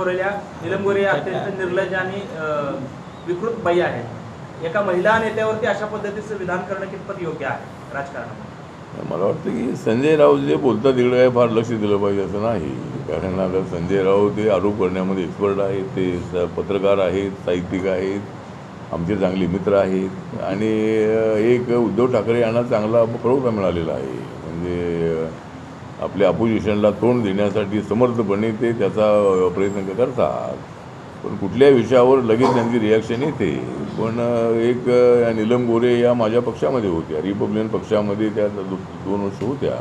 गोरेल्या नीलम गोरे या अत्यंत निर्लज आणि विकृत बाई आहेत. एका महिला नेत्यावरती अशा पद्धतीचं विधान करणं कितपत योग्य आहे राजकारणामध्ये? मला वाटतं की संजय राऊत जे बोलतात तिकडे काय फार लक्ष दिलं पाहिजे असं नाही. कारण आता संजय राऊत हे आरोप करण्यामध्ये एक्सपर्ट आहेत. ते पत्रकार आहेत साहित्यिक आहेत. आमचे चांगले मित्र आहेत. आणि एक उद्धव ठाकरे यांना चांगला प्रवृत्ता मिळालेला आहे. म्हणजे आपल्या अपोजिशनला तोंड देण्यासाठी समर्थपणे ते त्याचा प्रयत्न करतात. पण कुठल्याही विषयावर लगेच त्यांची रिॲक्शन येते. पण एक या नीलम गोरे या माझ्या पक्षामध्ये होत्या. रिपब्लिकन पक्षामध्ये त्या दोन वर्ष होत्या.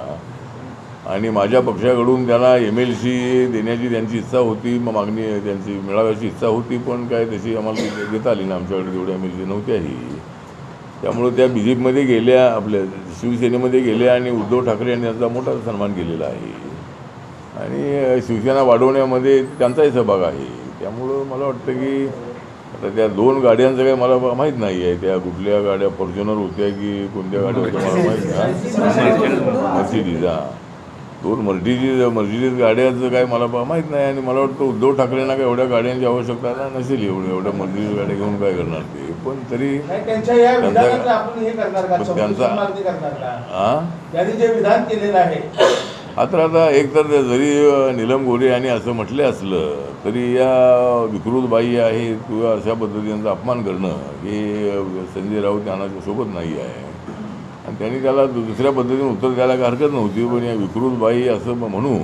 आणि माझ्या पक्षाकडून त्यांना एम एल सी देण्याची त्यांची इच्छा होती मग मागणी त्यांची मिळाव्याची इच्छा होती पण काय तशी आम्हाला देता आली ना आमच्याकडे तेवढ्या एम एल सी नव्हत्याही. त्यामुळं त्या बी जे पीमध्ये गेल्या आपल्या शिवसेनेमध्ये गेल्या आणि उद्धव ठाकरे यांनी त्यांचा मोठा सन्मान केलेला आहे. आणि शिवसेना वाढवण्यामध्ये त्यांचाही सहभाग आहे. त्यामुळं मला वाटतं की आता त्या दोन गाड्यांचं काही मला माहीत नाही आहे. त्या कुठल्या गाड्या फॉर्च्युनर होत्या की कोणत्या गाड्या होत्या मला माहीत नाही. मर्सिडीज हां. दोन मर्सिडीज मर्सिडीज गाड्याचं काय मला माहीत नाही. आणि मला वाटतं उद्धव ठाकरेंना काय एवढ्या गाड्यांची आवश्यकता ना नसेल एवढं. एवढ्या मर्सिडीज गाड्या घेऊन काय करणार ते? पण तरी त्यांचा- हे आहे. तर आता एक तर जरी नीलम गोरे यांनी असं म्हटलं असलं तरी या विकृत बाई आहेत किंवा अशा पद्धतीचा अपमान करणं हे संजय राऊत यांना सोबत नाही आहे. आणि त्यांनी त्याला दुसऱ्या पद्धतीने उत्तर द्यायला हरकत नव्हती पण या विकृत बाई असं म्हणून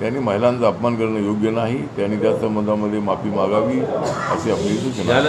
त्यांनी महिलांचा अपमान करणं योग्य नाही. त्यांनी त्या संबंधामध्ये माफी मागावी अशी आपली सूचना